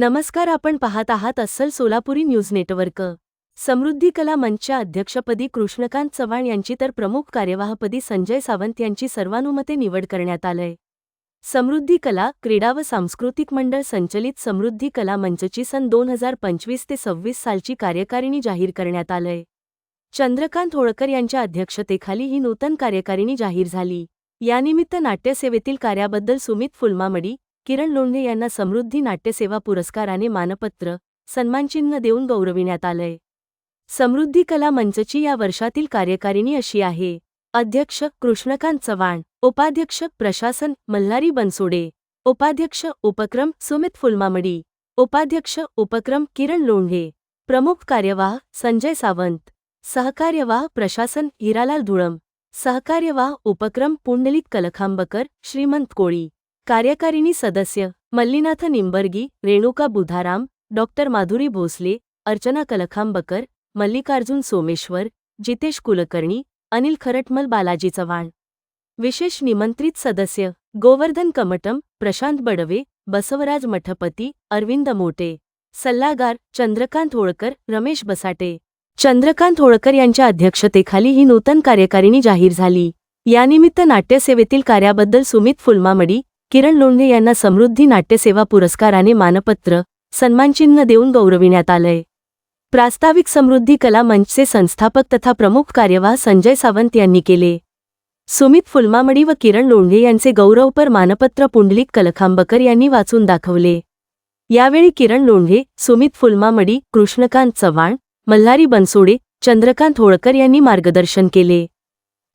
नमस्कार आपण पाहत आहात अस्सल सोलापुरी न्यूज नेटवर्क. समृद्धी कला मंचच्या अध्यक्षपदी कृष्णकांत चव्हाण यांची तर प्रमुख कार्यवाहपदी संजय सावंत यांची सर्वानुमते निवड करण्यात आलंय. समृद्धी कला क्रीडा व सांस्कृतिक मंडळ संचलित समृद्धी कला मंचची सन दोन हजार पंचवीस ते सव्वीस सालची कार्यकारिणी जाहीर करण्यात आलंय. चंद्रकांत होळकर यांच्या अध्यक्षतेखाली ही नूतन कार्यकारिणी जाहीर झाली. यानिमित्त नाट्यसेवेतील कार्याबद्दल सुमित फुलमामडी किरण लोंढे यांना समृद्धी नाट्यसेवा पुरस्काराने मानपत्र सन्मानचिन्ह देऊन गौरविण्यात आलंय. समृद्धी कला मंचची या वर्षातील कार्यकारिणी अशी आहे. अध्यक्ष कृष्णकांत चव्हाण उपाध्यक्ष प्रशासन मल्हारी बनसोडे उपाध्यक्ष उपक्रम सुमित फुलमामडी उपाध्यक्ष उपक्रम किरण लोंढे प्रमुख कार्यवाह संजय सावंत सहकार्यवाह प्रशासन हिरालाल धुळम सहकार्यवाह उपक्रम पुंडलिक कलखांबकर श्रीमंत कोळी. कार्यकारिणी सदस्य मल्लीनाथ निंबर्गी रेणुका बुधाराम डॉक्टर माधुरी भोसले अर्चना कलखांबकर मल्लिकार्जुन सोमेश्वर जितेश कुलकर्णी अनिल खरटमल बालाजी चव्हाण. विशेष निमंत्रित सदस्य गोवर्धन कमटम प्रशांत बडवे बसवराज मठपती अरविंद मोटे. सल्लागार चंद्रकांत होळकर रमेश बसाटे. चंद्रकांत होळकर यांच्या अध्यक्षतेखाली ही नूतन कार्यकारिणी जाहीर झाली. यानिमित्त नाट्यसेवेतील कार्याबद्दल सुमित फुलमामडी किरण लोंढे यांना समृद्धी नाट्यसेवा पुरस्काराने मानपत्र सन्मानचिन्ह देऊन गौरविण्यात आलंय. प्रास्ताविक समृद्धी कला मंचचे संस्थापक तथा प्रमुख कार्यवाह संजय सावंत यांनी केले. सुमित फुलमामडी व किरण लोंढे यांचे गौरवपर मानपत्र पुंडलिक कलखांबकर यांनी वाचून दाखवले. यावेळी किरण लोंढे सुमित फुलमामडी कृष्णकांत चव्हाण मल्हारी बनसोडे चंद्रकांत होळकर यांनी मार्गदर्शन केले.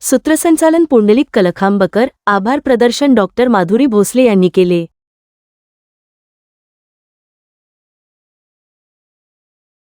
सूत्रसंचालन पुंडलिक कलखांबकर आभार प्रदर्शन डॉक्टर माधुरी भोसले यांनी केले.